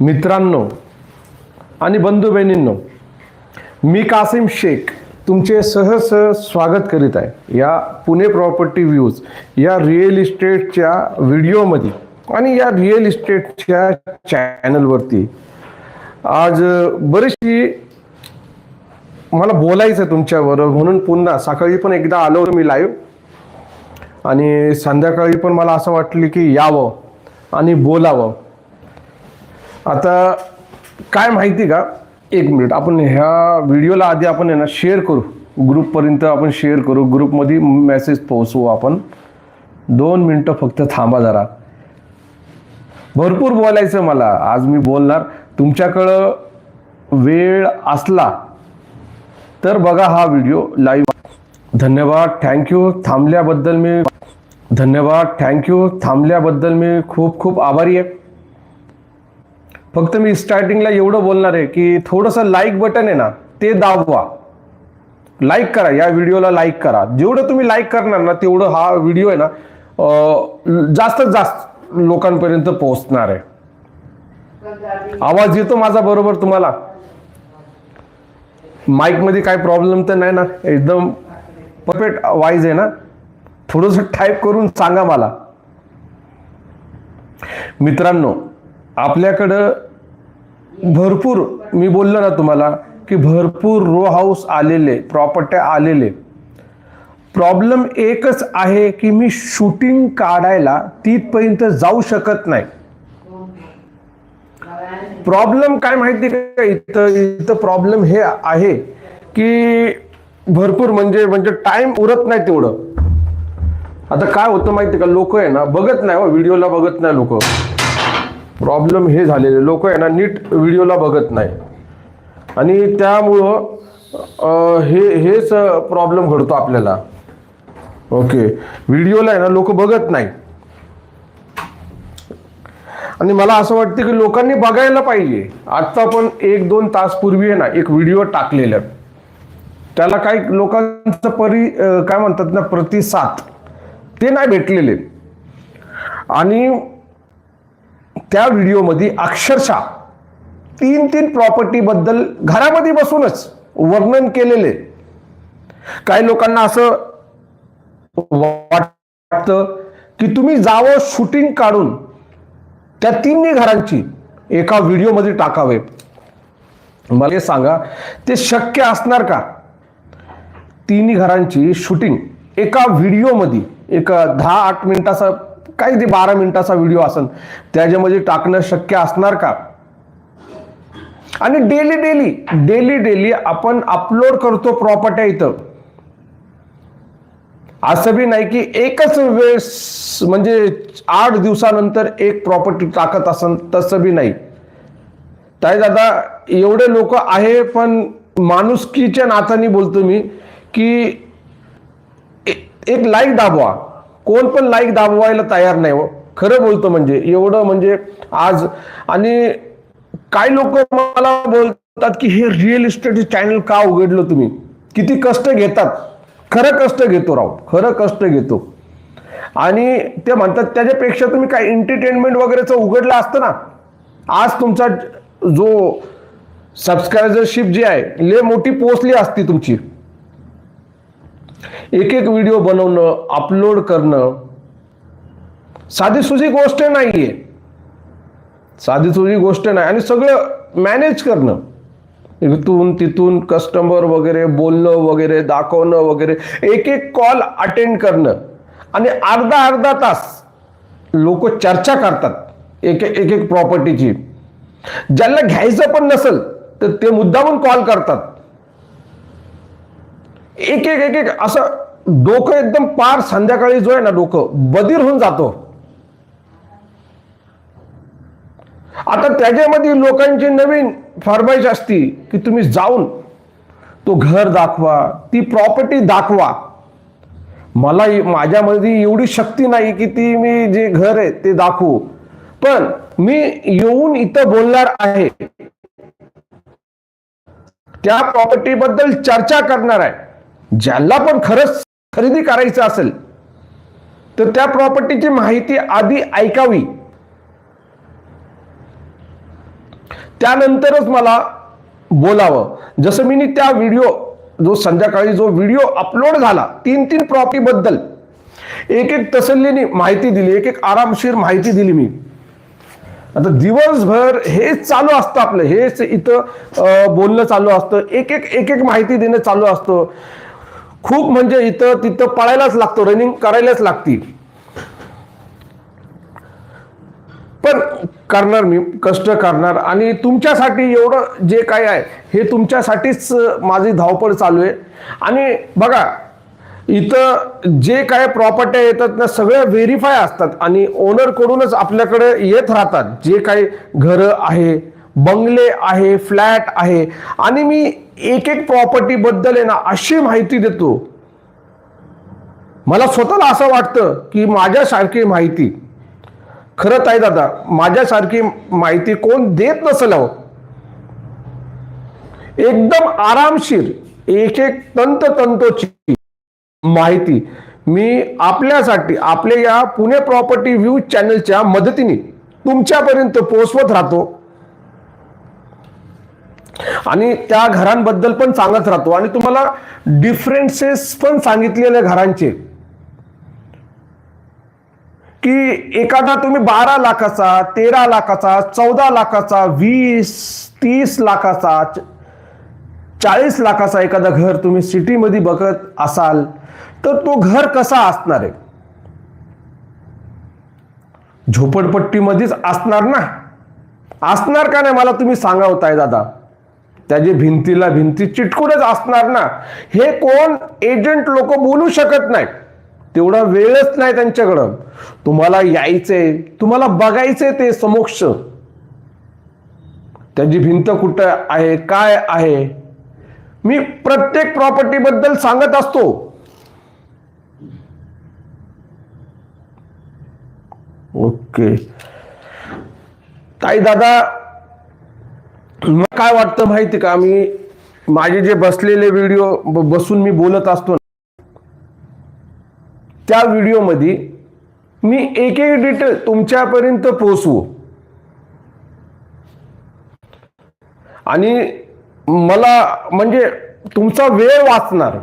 मित्रांनो आणि बंधू बहिणींनो मी कासिम शेख तुमचे सहज स्वागत करीत आहे. या पुणे प्रॉपर्टी व्ह्यूज या रिअल इस्टेटच्या व्हिडिओमध्ये आणि या रिअल इस्टेटच्या चॅनलवरती आज बरीचशी मला बोलायचं आहे तुमच्याबरोबर म्हणून पुन्हा सकाळी पण एकदा आलो होतो मी लाईव्ह आणि संध्याकाळी पण मला असं वाटलं की यावं आणि बोलावं. आता काय माहिती का? एक मिनिट आपण ह्या व्हिडिओला आधी आपण आहे ना शेअर करू ग्रुपपर्यंत आपण शेअर करू. ग्रुपमध्ये मेसेज पोहोचवू आपण. दोन मिनटं फक्त थांबा जरा. भरपूर बोलायचं मला. आज मी बोलणार. तुमच्याकडं वेळ असला तर बघा हा व्हिडिओ लाईव्ह धन्यवाद. थँक्यू थांबल्याबद्दल मी धन्यवाद. थँक्यू थांबल्याबद्दल मी खूप खूप आभारी आहे. फक्त मी स्टार्टिंगला एवढं बोलणार आहे की थोडंसं लाईक बटन आहे ना ते दाबवा. लाईक करा या व्हिडिओला लाईक करा. जेवढं तुम्ही लाईक करणार ना तेवढं हा व्हिडिओ आहे ना जास्तच जास्तीत जास्त लोकांपर्यंत पोहोचणार आहे. आवाज येतो माझा बरोबर तुम्हाला? माईकमध्ये काय प्रॉब्लेम तर नाही ना एकदम परफेक्ट वाईज आहे ना. थोडंसं टाईप करून सांगा मला. मित्रांनो आपल्याकडं भरपूर मी बोललो ना तुम्हाला की भरपूर रो हाऊस आलेले प्रॉपर्ट्या आलेले. प्रॉब्लेम एकच आहे की मी शूटिंग काढायला तिथपर्यंत जाऊ शकत नाही. प्रॉब्लेम काय माहिती का? इथं इथं प्रॉब्लेम हे आहे की भरपूर म्हणजे म्हणजे टाइम उरत नाही तेवढं. आता काय होतं माहिती का? लोक आहे ना बघत नाही हो व्हिडिओला बघत नाही लोक. प्रॉब्लेम हे झालेले. लोक आहे ना नीट व्हिडिओला बघत नाही. आणि त्यामुळं हे हेच प्रॉब्लेम घडतो आपल्याला. ओके. व्हिडिओला आहे ना लोक बघत नाही. आणि मला असं वाटतं की लोकांनी बघायला पाहिजे. आत्ता पण एक दोन तास पूर्वी आहे ना एक व्हिडिओ टाकलेला. त्याला काही लोकांचं परी काय म्हणतात ना प्रतिसाद ते नाही भेटलेले. आणि त्या व्हिडिओमध्ये अक्षरशः तीन तीन प्रॉपर्टी बद्दल घरामध्ये बसूनच वर्णन केलेले. काही लोकांना असं वाटतं की तुम्ही जावं शूटिंग काढून त्या तिन्ही घरांची एका व्हिडिओमध्ये टाकावे. मला हे सांगा ते शक्य असणार का? तिन्ही घरांची शूटिंग एका व्हिडिओमध्ये एक दहा आठ मिनिटाचा काही ते बारा मिनिटाचा व्हिडिओ असेल त्याच्यामध्ये टाकणं शक्य असणार का? आणि डेली डेली डेली डेली आपण अपलोड करतो प्रॉपर्ट्या इथं. असं बी नाही की एकच वेळेस म्हणजे आठ दिवसानंतर एक प्रॉपर्टी टाकत असन तसं बी नाही. ताई दादा एवढे लोक आहे पण माणुसकीच्या नात्याने बोलतो मी की एक लाईक दाबवा. कोण पण लाईक दाबवायला तयार नाही हो. खरं बोलतो म्हणजे एवढं म्हणजे आज आणि काही लोक मला बोलतात की हे रिअल इस्टेट चॅनल का उघडलं तुम्ही? किती कष्ट घेतात. खरं कष्ट घेतो राव खरं कष्ट घेतो. आणि ते म्हणतात त्याच्यापेक्षा तुम्ही काय एंटरटेनमेंट वगैरेचं उघडलं असतं ना? आज तुमचा जो सबस्क्रायबरशिप जी आहे ले मोठी पोचली असती तुमची. एक एक व्हिडिओ बनवणं अपलोड करणं. साधी सुधी गोष्ट नाहीये. साधी सुधी गोष्ट नाही. आणि सगळं मॅनेज करणं. इथून तिथून कस्टमर वगैरे बोलणं वगैरे दाखवणं वगैरे एक एक कॉल अटेंड करणं. आणि अर्धा अर्धा तास लोक चर्चा करतात एक एक एक प्रॉपर्टीची ज्यांना घ्यायचं पण नसेल तर ते मुद्दामून कॉल करतात. एक एक एक एक असं डोकं एकदम पार संध्याकाळी जो आहे ना डोकं बधीर होऊन जातो. आता त्याच्यामध्ये लोकांची नवीन फरमाईश असती की तुम्ही जाऊन तो घर दाखवा ती प्रॉपर्टी दाखवा. मला माझ्यामध्ये एवढी शक्ती नाही की ती मी जे घर आहे ते दाखवू. पण मी येऊन इथं बोलणार आहे. त्या प्रॉपर्टी बद्दल चर्चा करणार आहे. ज्याला पण खरंच खरेदी करायचं असेल तर त्या प्रॉपर्टीची माहिती आधी ऐकावी. त्यानंतरच मला बोलावं. जसं मी त्या व्हिडिओ जो संध्याकाळी जो व्हिडिओ अपलोड झाला तीन तीन प्रॉपर्टी बद्दल एक एक तसल्लीने माहिती दिली एक एक आरामशीर माहिती दिली मी. आता दिवसभर हेच चालू असतं आपलं हेच इथं बोलणं चालू असतं एक एक एक एक माहिती देणं चालू असतं. खूप म्हणजे इथं तिथं पळायलाच लागतो रनिंग करायलाच लागती. पण करणार मी कष्ट करणार. आणि तुमच्यासाठी एवढं जे काय आहे हे तुमच्यासाठीच माझी धावपळ चालू आहे. आणि बघा इथं जे काय प्रॉपर्ट्या येतात ना सगळ्या व्हेरीफाय असतात. आणि ओनरकडूनच आपल्याकडे येत राहतात. जे काही घरं आहे बंगले आहे फ्लॅट आहे. आणि मी एक एक प्रॉपर्टी बद्दल आहे ना अशी माहिती देतो. मला स्वतःला असं वाटतं की माझ्यासारखी माहिती. खरंच आहे दादा माझ्यासारखी माहिती कोण देत नसेल. अहो एकदम आरामशीर एक एक तंतोतंतोची माहिती मी आपल्यासाठी आपल्या या पुणे प्रॉपर्टी व्ह्यू चॅनलच्या मदतीने तुमच्यापर्यंत पोहोचवत राहतो. आणि त्या घरांबद्दल पण सांगत राहतो. आणि तुम्हाला डिफरन्सेस पण सांगितलेले घरांचे. की एखादा तुम्ही बारा लाखाचा तेरा लाखाचा चौदा लाखाचा वीस तीस लाखाचा चाळीस लाखाचा एखादा घर तुम्ही सिटीमध्ये बघत असाल तर तो घर कसा असणार आहे? झोपडपट्टीमध्येच असणार ना? असणार का नाही मला तुम्ही सांगावताय हो दादा. त्याची भिंतीला भिंती चिटकूनच असणार ना? हे कोण? एजंट लोक बोलू शकत नाही तेवढा वेळच नाही त्यांच्याकडं. तुम्हाला यायचंय. तुम्हाला बघायचंय ते समोक्ष. त्याची भिंत कुठं आहे? काय आहे? मी प्रत्येक प्रॉपर्टी बद्दल सांगत असतो. ओके. ताई दादा मला काय वाटतं माहिती का? मी माझे जे बसलेले व्हिडिओ बसून मी बोलत असतो ना, त्या व्हिडिओमध्ये मी एक एक डिटेल तुमच्यापर्यंत पोहोचवू. आणि मला म्हणजे तुमचा वेळ वाचणार.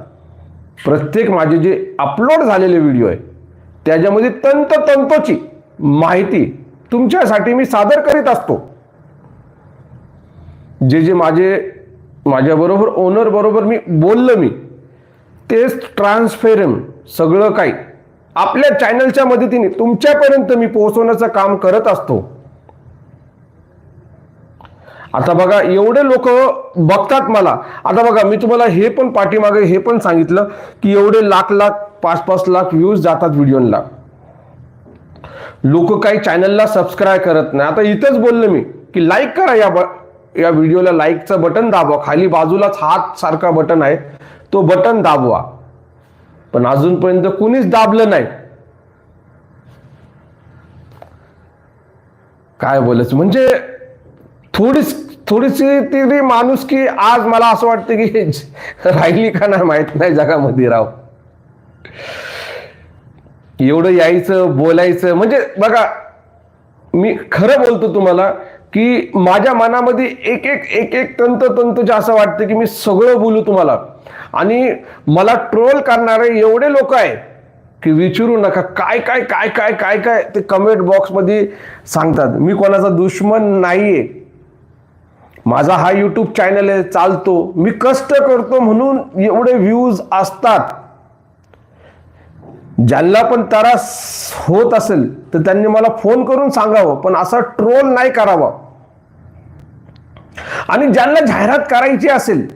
प्रत्येक माझे जे अपलोड झालेले व्हिडिओ आहे त्याच्यामध्ये तंतोतंतोची माहिती तुमच्यासाठी मी सादर करीत असतो. जे जे माझे माझ्याबरोबर ओनर बरोबर मी बोललं मी तेच ट्रान्सफेरम सगळं काही आपल्या चॅनलच्या मदतीने तुमच्यापर्यंत मी पोहोचवण्याचं काम करत असतो. आता बघा एवढे लोक बघतात मला. आता बघा मी तुम्हाला हे पण पाठीमागे हे पण सांगितलं की एवढे लाख लाख पाच पाच लाख व्ह्यूज जातात व्हिडिओला लोक काही चॅनलला सबस्क्राईब करत नाही. आता इथंच बोललो मी की लाईक करा या या व्हिडिओला लाईकचं बटन दाबवा खाली बाजूलाच हात सारखा बटन आहे. तो बटन दाबवा. पण अजूनपर्यंत कुणीच दाबलं नाही. काय बोलायचं? म्हणजे थोडीच थोडीशी तरी माणूस की आज मला असं वाटतं की राहिली का नाही माहीत नाही जगामध्ये राव. एवढं यायचं बोलायचं. म्हणजे बघा मी खरं बोलतो तुम्हाला की माझ्या मनामध्ये एक एक एक एक तंत तंतूचे असं वाटतं की मी सगळं बोलू तुम्हाला. आणि मला ट्रोल करणारे एवढे लोक आहे की विचारू नका काय काय काय काय काय काय ते कमेंट बॉक्समध्ये सांगतात. मी कोणाचा दुश्मन नाहीये. माझा हा यूट्यूब चॅनल आहे चालतो. मी कष्ट करतो म्हणून एवढे व्ह्यूज असतात. ज्यांना पण त्रास होत असेल तर त्यांनी मला फोन करून सांगावं पण असा ट्रोल नाही करावा. आणि ज्यांना जाहिरात करायची असेल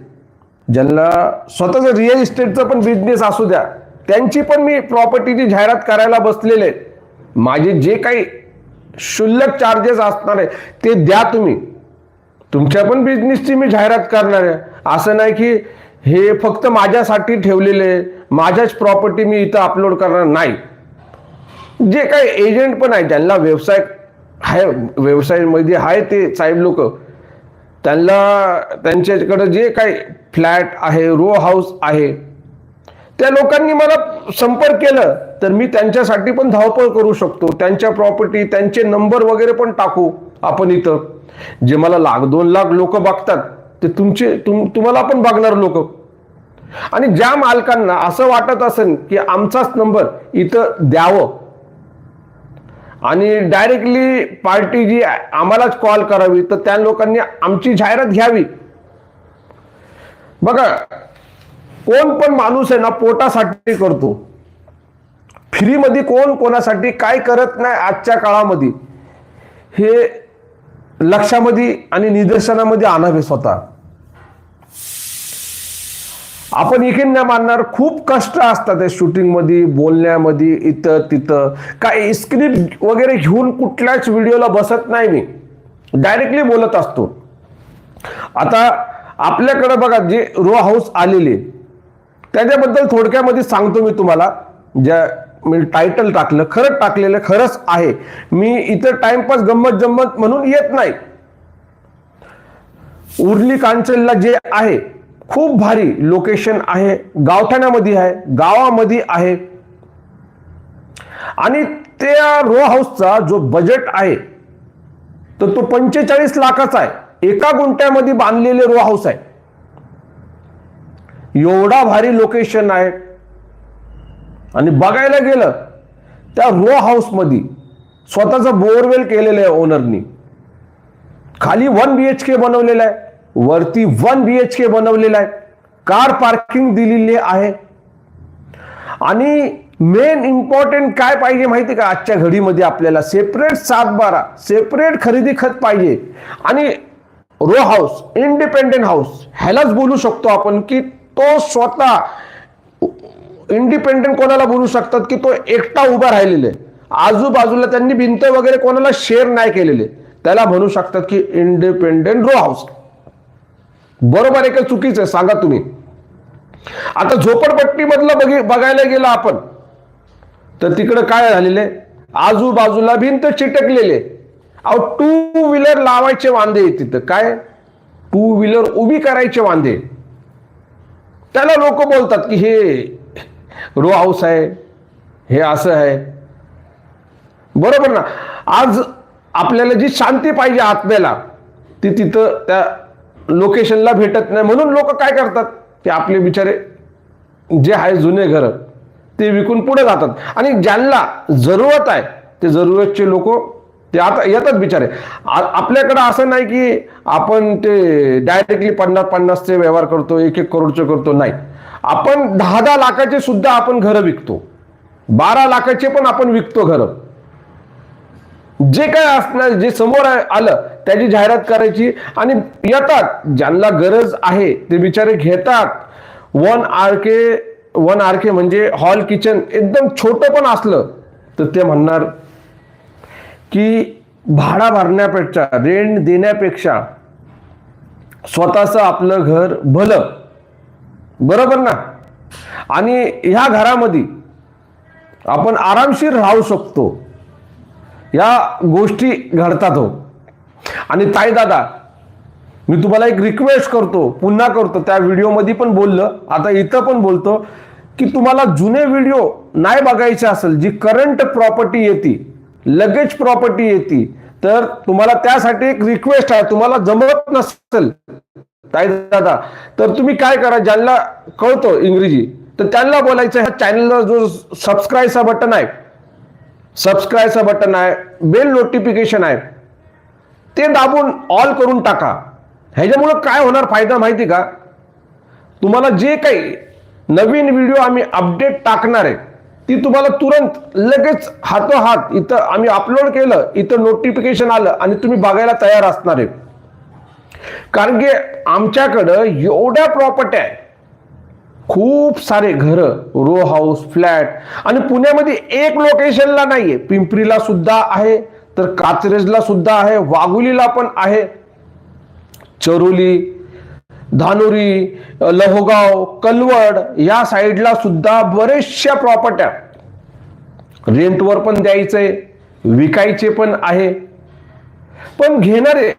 ज्यांना स्वतःचं रिअल इस्टेटचा पण बिझनेस असू द्या त्यांची पण मी प्रॉपर्टीची जाहिरात करायला बसलेले. माझे जे काही क्षुल्लक चार्जेस असणार आहे ते द्या तुम्ही. तुमच्या पण बिझनेसची मी जाहिरात करणार आहे. असं नाही की हे फक्त माझ्यासाठी ठेवलेले माझ्याच प्रॉपर्टी मी इथं अपलोड करणार नाही. जे काही एजंट पण आहे ज्यांना व्यवसाय आहे व्यवसायामध्ये आहे ते साहेब लोक. त्यांना त्यांच्याकडं जे काही फ्लॅट आहे रो हाऊस आहे त्या लोकांनी मला संपर्क केलं तर मी त्यांच्यासाठी पण धावपळ करू शकतो. त्यांच्या प्रॉपर्टी त्यांचे नंबर वगैरे पण टाकू आपण इथं. जे मला लाख दोन लाख लोक बघतात ते तुमचे तुम तुम्हाला पण बघणार लोक. आणि ज्या मालकांना असं वाटत असेल की आमचाच नंबर इथं द्यावं आणि डायरेक्टली पार्टी जी आम्हालाच कॉल करावी तर त्या लोकांनी आमची जाहिरात घ्यावी. बघा कोण पण माणूस आहे ना पोटासाठी करतो. फ्रीमध्ये कोण कोणासाठी काय करत नाही आजच्या काळामध्ये हे लक्षामध्ये आणि निदर्शनामध्ये आणावे स्वतः. आपण इकडे मानणार खूप कष्ट असतात त्या शूटिंगमध्ये बोलण्यामध्ये इथं तिथं. काही स्क्रिप्ट वगैरे घेऊन कुठल्याच व्हिडिओला बसत नाही मी. डायरेक्टली बोलत असतो. आता आपल्याकडे बघा जे रो हाऊस आलेले त्याच्याबद्दल थोडक्यामध्ये सांगतो मी तुम्हाला. ज्या मी टायटल टाकलं खरंच टाकलेलं खरंच आहे. मी इथं टाइमपास गंमत जम्मत म्हणून येत नाही. उर्ली कांचनला जे आहे खूप भारी लोकेशन आहे. गावठाण्यामध्ये आहे गावामध्ये आहे. आणि त्या रो हाऊसचा जो बजेट आहे तर तो पंचेचाळीस लाखाचा आहे. एका गुंठ्यामध्ये बांधलेले रो हाऊस आहे. एवढा भारी लोकेशन आहे. आणि बघायला गेलं त्या रो हाऊसमध्ये स्वतःचं बोअरवेल केलेलं आहे ओनरनी खाली वन बी एच के बनवलेलं आहे. वरती वन बी एच के बनवलेला आहे. कार पार्किंग दिलेली आहे. आणि मेन इम्पॉर्टंट काय पाहिजे माहिती का? आजच्या घडीमध्ये आपल्याला सेपरेट सात बारा सेपरेट खरेदी खत पाहिजे. आणि रो हाऊस इंडिपेंडेंट हाऊस ह्यालाच बोलू शकतो आपण की तो स्वतः इंडिपेंडेंट कोणाला बोलू शकतात की तो एकटा उभा राहिलेला आहे. आजूबाजूला त्यांनी भिंत वगैरे कोणाला शेअर नाही केलेले. त्याला म्हणू शकतात की इंडिपेंडेंट रो हाऊस बरोबर आहे का चुकीचं आहे? सांगा तुम्ही. आता झोपडपट्टीमधलं बघी बघायला गेलं आपण तर तिकडं काय झालेले आजूबाजूला भिंत चिटकलेले अहो टू व्हीलर लावायचे वांदे तिथं. काय? टू व्हीलर उभी करायचे वांदे त्याला लोक बोलतात की हे रो हाऊस आहे हे असं आहे. बरोबर ना? आज आपल्याला जी शांती पाहिजे आत्म्याला ती तिथं त्या लोकेशनला भेटत नाही म्हणून लोक काय करतात? ते आपले बिचारे जे आहे जुने घर ते विकून पुढे जातात. आणि ज्यांना जरूरत आहे ते जरूरतचे लोक ते आता येतात बिचारे. आपल्याकडं असं नाही की आपण ते डायरेक्टली पन्नास पन्नासचे व्यवहार करतो एक एक करोडचे करतो नाही. आपण दहा दहा लाखाचे सुद्धा आपण घरं विकतो. बारा लाखाचे पण आपण विकतो घरं. जे काय असणार जे समोर आलं त्याची जाहिरात करायची आणि येतात. ज्यांना गरज आहे ते बिचारे घेतात. One R K one R K म्हणजे हॉल किचन एकदम छोटं पण असलं तर ते म्हणणार की भाडा भरण्यापेक्षा रेंट देण्यापेक्षा स्वतःचं आपलं घर भलं. बरोबर ना? आणि ह्या घरामध्ये आपण आरामशीर राहू शकतो. या गोष्टी घडतात हो. आणि ताई दादा मी तुम्हाला एक रिक्वेस्ट करतो पुन्हा करतो. त्या व्हिडिओमध्ये पण बोललं आता इथं पण बोलतो की तुम्हाला जुने व्हिडिओ नाही बघायचे असेल जी करंट प्रॉपर्टी येते लगेच प्रॉपर्टी येते तर तुम्हाला त्यासाठी एक रिक्वेस्ट आहे. तुम्हाला जमत नसेल ताई दादा तर तुम्ही काय करा ज्यांना कळतो इंग्रजी तर त्यांना बोलायचं ह्या चॅनलला जो सबस्क्राईबचा बटन आहे सबस्क्राईबचं बटन आहे. बेल नोटिफिकेशन आहे. ते दाबून ऑल करून टाका. ह्याच्यामुळं काय होणार फायदा माहिती का? तुम्हाला जे काही नवीन व्हिडिओ आम्ही अपडेट टाकणार आहे ती तुम्हाला तुरंत लगेच हातोहात इथं आम्ही अपलोड केलं इथं नोटिफिकेशन आलं आणि तुम्ही बघायला तयार असणार आहे. कारण की आमच्याकडं एवढ्या प्रॉपर्टी आहे खूप सारे घर रो हाऊस फ्लॅट आणि पुण्यामध्ये एक लोकेशनला नाहीये. पिंपरीला सुद्धा आहे तर कात्रजला सुद्धा आहे वाघुलीला पण आहे. चरोली धानुरी लहोगाव कलवड या साईडला सुद्धा बरेचशा प्रॉपर्ट्या रेंटवर पण द्यायचे विकायचे पण आहे. पण घेणारे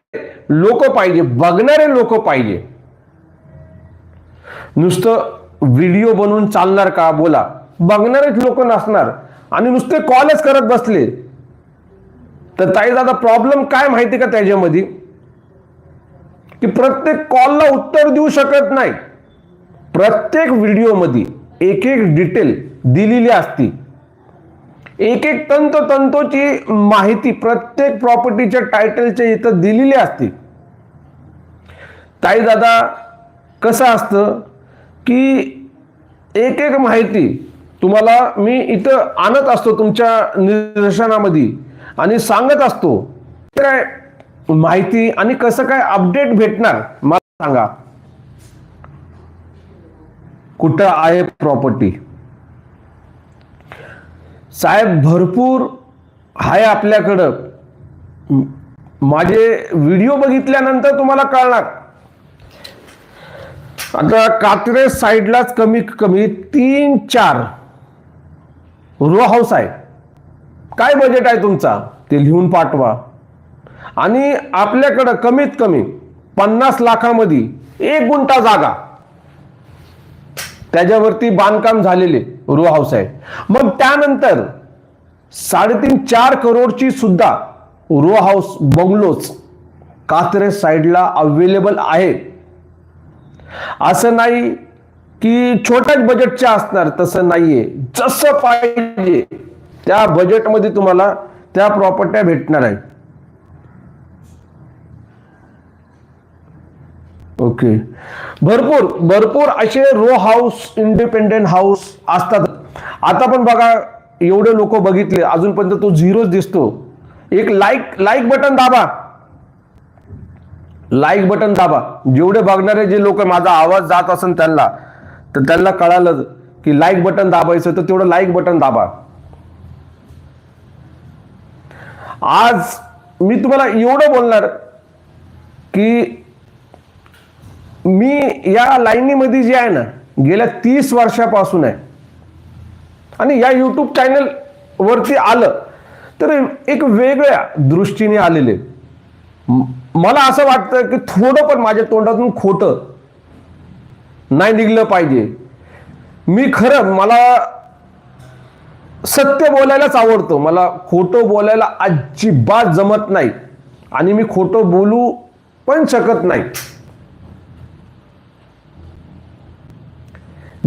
लोक पाहिजे बघणारे लोक पाहिजे. नुसतं व्हिडिओ बनवून चालणार का? बोला. बघणारेच लोक नसणार. आणि नुसते कॉलच करत बसले. तर ताई दादा प्रॉब्लेम काय माहिती का त्याच्यामध्ये? की प्रत्येक कॉलला उत्तर देऊ शकत नाही. प्रत्येक व्हिडिओमध्ये एक एक डिटेल दिलेली असती. एक एक तंतोतंतोची माहिती प्रत्येक प्रॉपर्टीच्या टायटलच्या इथं दिलेली असते. ताई दादा कसं असतं? की एक एक माहिती तुम्हाला मी इथं आणत असतो तुमच्या निदर्शनामध्ये आणि सांगत असतो. काय माहिती आणि कसं काय अपडेट भेटणार मला सांगा. कुठं आहे प्रॉपर्टी साहेब भरपूर आहे आपल्याकडं. माझे व्हिडिओ बघितल्यानंतर तुम्हाला कळणार. आता कात्रे साईडलाच कमी कमी तीन चार. रो हाऊस आहे. काय बजेट आहे तुमचा? ते लिहून पाठवा. आणि आपल्याकडं कमीत कमी पन्नास लाखामध्ये एक गुंठा जागा. त्याच्यावरती बांधकाम झालेले रो हाऊस आहे. मग त्यानंतर साडेतीन चार करोडची सुद्धा रो हाऊस बंगलोच कात्रे साईडला अवेलेबल आहे. असं नाही की छोट्याच बजेटच्या असणार तसं नाहीये. जसं पाहिजे त्या बजेटमध्ये तुम्हाला त्या प्रॉपर्ट्या भेटणार आहेत ओके भरपूर भरपूर असे रो हाऊस इंडिपेंडेंट हाऊस असतात. आता पण बघा एवढे लोक बघितले अजूनपर्यंत तो झिरोच दिसतो. एक लाईक लाईक बटन दाबा. लाईक बटन दाबा. जेवढे बघणारे जे लोक माझा आवाज जात असेल त्यांना तर त्यांना कळालं की लाईक बटन दाबायचं तर तेवढं लाईक बटन दाबा. आज मी तुम्हाला एवढं बोलणार की मी या लाईनीमध्ये जे आहे ना गेल्या तीस वर्षापासून आहे. आणि या यूट्यूब चॅनल वरती आलं तर एक वेगळ्या दृष्टीने आलेले. मला असं वाटतं की थोडं पण माझ्या तोंडातून खोटं नाही निघलं पाहिजे. मी खरं मला सत्य बोलायलाच आवडतं. मला खोटं बोलायला अजिबात जमत नाही. आणि मी खोटं बोलू पण शकत नाही.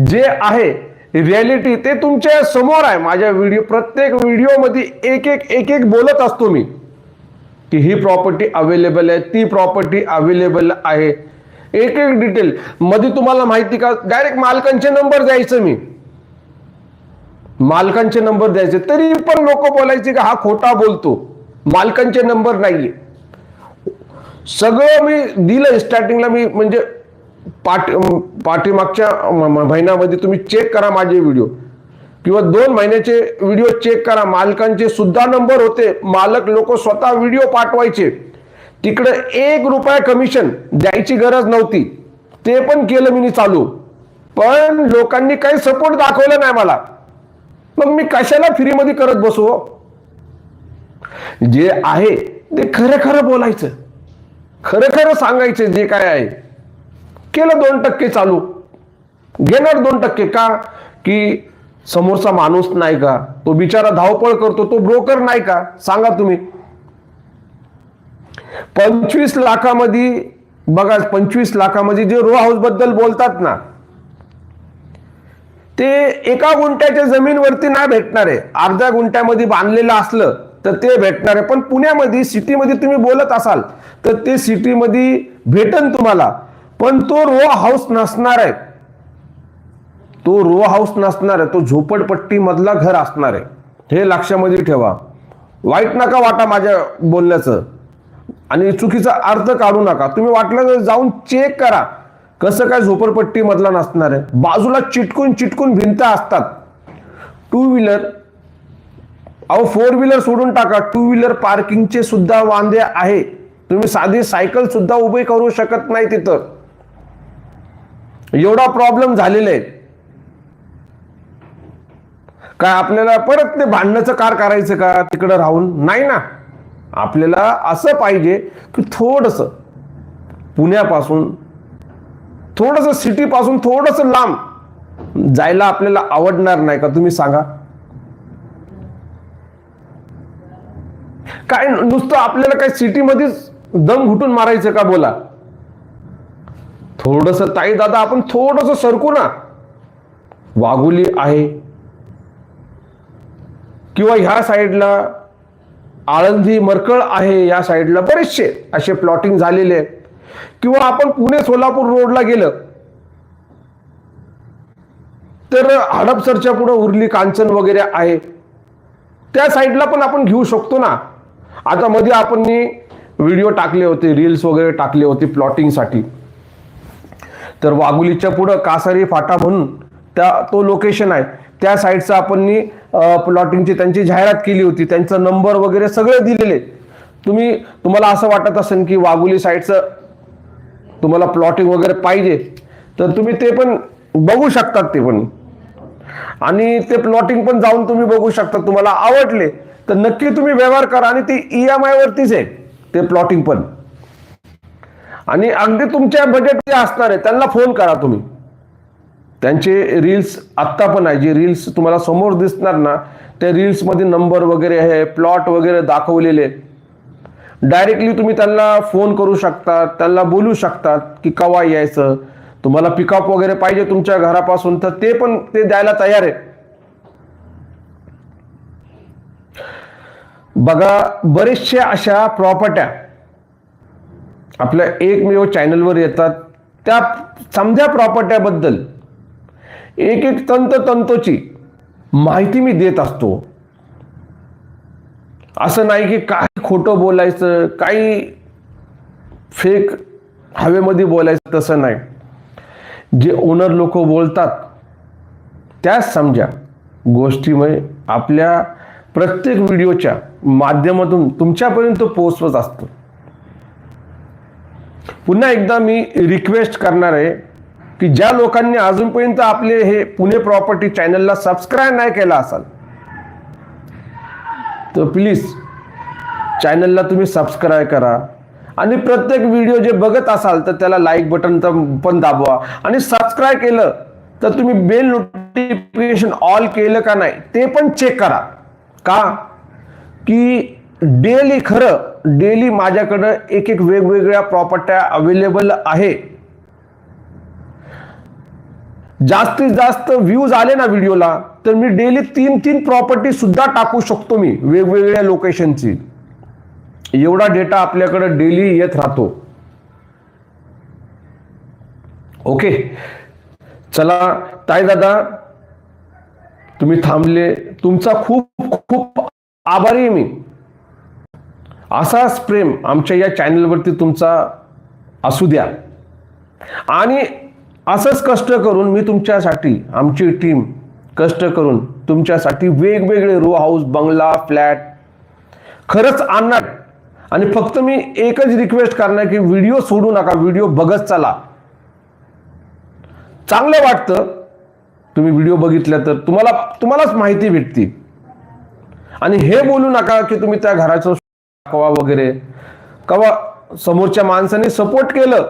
जे आहे रियालिटी ते तुमच्यासमोर आहे. माझ्या व्हिडिओ प्रत्येक व्हिडिओमध्ये एक एक एक एक बोलत असतो मी. की ही प्रॉपर्टी अवेलेबल आहे ती प्रॉपर्टी अवेलेबल आहे. एक एक डिटेल मध्ये तुम्हाला माहिती का? डायरेक्ट मालकांचे नंबर द्यायचं मी. मालकांचे नंबर द्यायचे. तरी पण लोक बोलायचे की हा खोटा बोलतो. मालकांचे नंबर नाहीये. सगळं मी दिलं स्टार्टिंगला मी म्हणजे पाठी पाठीमागच्या महिन्यामध्ये तुम्ही चेक करा माझे व्हिडिओ किंवा दोन महिन्याचे व्हिडिओ चेक करा. मालकांचे सुद्धा नंबर होते. मालक लोक स्वतः व्हिडिओ पाठवायचे. तिकडे एक रुपया कमिशन द्यायची गरज नव्हती. ते पण केलं मी चालू. पण लोकांनी काही सपोर्ट दाखवला नाही मला. मग मी कशाला फ्रीमध्ये करत बसू हो? जे आहे ते खरं खरं बोलायचं. खरं खरं सांगायचं जे काय आहे. केलं दोन टक्के चालू. घेणार दोन टक्के का? की समोरचा माणूस नाही का? तो बिचारा धावपळ करतो तो ब्रोकर नाही का? सांगा तुम्ही. पंचवीस लाखामध्ये बघा पंचवीस लाखामध्ये जे रो हाऊसबद्दल बोलतात ना ते एका गुंठ्याच्या जमीनवरती नाही भेटणार. आहे अर्ध्या गुंठ्यामध्ये बांधलेलं असलं तर ते भेटणार. आहे पण पुण्यामध्ये सिटीमध्ये तुम्ही बोलत असाल तर ते सिटीमध्ये भेटन तुम्हाला. पण तो रो हाऊस नसणार आहे. तो रो हाऊस नसणार आहे तो झोपडपट्टी मधला घर असणार आहे. हे लक्षामध्ये ठेवा. वाईट नका वाटा माझ्या बोलण्याचं. आणि चुकीचा अर्थ काढू नका. तुम्ही वाटलं तर जाऊन चेक करा. कसं काय झोपडपट्टी मधला नसणार आहे? बाजूला चिटकून चिटकून भिंत असतात. टू व्हीलर अहो फोर व्हीलर सोडून टाका. टू व्हीलर पार्किंगचे सुद्धा वांदे आहे. तुम्ही साधी सायकल सुद्धा उभे करू शकत नाही तिथं. एवढा प्रॉब्लेम झालेला आहे. काय आपल्याला परत ते भांडणाचं कार करायचं का? तिकडं राहून? नाही ना. आपल्याला असं पाहिजे की थोडस पुण्यापासून थोडस सिटीपासून थोडस लांब जायला आपल्याला आवडणार नाही का? तुम्ही सांगा. काय नुसतं आपल्याला काय सिटीमध्येच दम घुटून मारायचं का बोला? थोडस ताई दादा आपण थोडस सरकू ना. वाघुली आहे. किंवा ह्या साईडला आळंदी मरकळ आहे या साईडला बरेचसे असे प्लॉटिंग झालेले आहेत. किंवा आपण पुणे सोलापूर रोडला गेलं तर हडपसरच्या पुढे उरली कांचन वगैरे आहे. त्या साईडला पण आपण घेऊ शकतो ना. आता मध्ये आपण व्हिडिओ टाकले होते रील्स वगैरे टाकले होते प्लॉटिंगसाठी तर वाघुलीच्या पुढं कासारी फाटा म्हणून त्या तो लोकेशन आहे. त्या साईडचं आपण प्लॉटिंगची त्यांची जाहिरात केली होती. त्यांचा नंबर वगैरे सगळे दिलेले. तुम्ही तुम्हाला असं वाटत असेल की वाघुली साईडचं तुम्हाला प्लॉटिंग वगैरे पाहिजे तर तुम्ही ते पण बघू शकतात ते पण. आणि ते प्लॉटिंग पण जाऊन तुम्ही बघू शकता तुम्हाला आवडले तर नक्की तुम्ही व्यवहार करा आणि ते ई एम आय वरतीच आहे ते प्लॉटिंग पण. आणि अगदी तुमच्या बजेट जे असणार आहे त्यांना फोन करा तुम्ही. त्यांचे रील्स आत्ता पण आहे. जे रील्स तुम्हाला समोर दिसणार ना त्या रील्समध्ये नंबर वगैरे आहे प्लॉट वगैरे दाखवलेले. डायरेक्टली तुम्ही त्यांना फोन करू शकता त्यांना बोलू शकतात की कवा यायचं. तुम्हाला पिकअप वगैरे पाहिजे तुमच्या घरापासून तर ते पण ते द्यायला तयार आहे. बघा बरेचशे अशा प्रॉपर्ट्या आपल्या एकमेव चॅनलवर येतात. त्या समजा प्रॉपर्ट्याबद्दल एक एक तंत तंतोची माहिती मी देत असतो. असं नाही की काही खोटं बोलायचं काही फेक हवेमध्ये बोलायचं तसं नाही. जे ओनर लोक बोलतात त्याच समजा गोष्टीमुळे आपल्या प्रत्येक व्हिडिओच्या माध्यमातून तुमच्यापर्यंत पोहोचवत असतो. पुन्हा एकदा मी रिक्वेस्ट करणार आहे की ज्या लोकांनी अजूनपर्यंत आपले हे पुणे प्रॉपर्टी चॅनलला सबस्क्राईब नाही केला असाल तर प्लीज चॅनलला तुम्ही सबस्क्राईब करा. आणि प्रत्येक व्हिडिओ जे बघत असाल तर त्याला लाईक बटन पण दाबवा. आणि सबस्क्राईब केलं तर तुम्ही बेल नोटिफिकेशन ऑल केलं का नाही ते पण चेक करा. का? की डेली खरं डेली माझ्याकडं एक एक वेगवेगळ्या प्रॉपर्ट्या अवेलेबल आहे. जास्तीत जास्त व्ह्यूज आले ना व्हिडिओला तर मी डेली तीन तीन प्रॉपर्टी सुद्धा टाकू शकतो मी वेगवेगळ्या लोकेशनची एवढा डेटा आपल्याकडे डेली येत राहतो. ओके चला ताई दादा तुम्ही थांबले. तुमचा खूप खूप आभारी आहे मी. असाच प्रेम आमच्या या चॅनलवरती तुमचा असू द्या. आणि असंच कष्ट करून मी तुमच्यासाठी आमची टीम कष्ट करून तुमच्यासाठी वेगवेगळे रो हाऊस बंगला फ्लॅट खरंच आणणार. आणि फक्त मी एकच रिक्वेस्ट करणार की व्हिडिओ सोडू नका व्हिडिओ बघत चला. चांगलं वाटतं. तुम्ही व्हिडिओ बघितला तर तुम्हाला तुम्हालाच माहिती भेटते. आणि हे बोलू नका की तुम्ही त्या घराचं कवा वगैरे. कवा समोरच्या माणसाने सपोर्ट केलं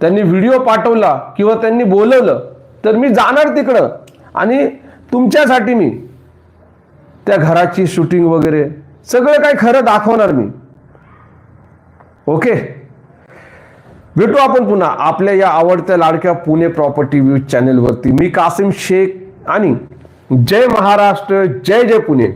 त्यांनी व्हिडिओ पाठवला किंवा त्यांनी बोलवलं तर मी जाणार तिकडं. आणि तुमच्यासाठी मी त्या घराची शूटिंग वगैरे सगळं काय खरं दाखवणार मी. ओके भेटू आपण पुन्हा आपल्या या आवडत्या लाडक्या पुणे प्रॉपर्टी व्यूज चॅनेलवरती मी कासिम शेख आणि जय महाराष्ट्र जय जय पुणे.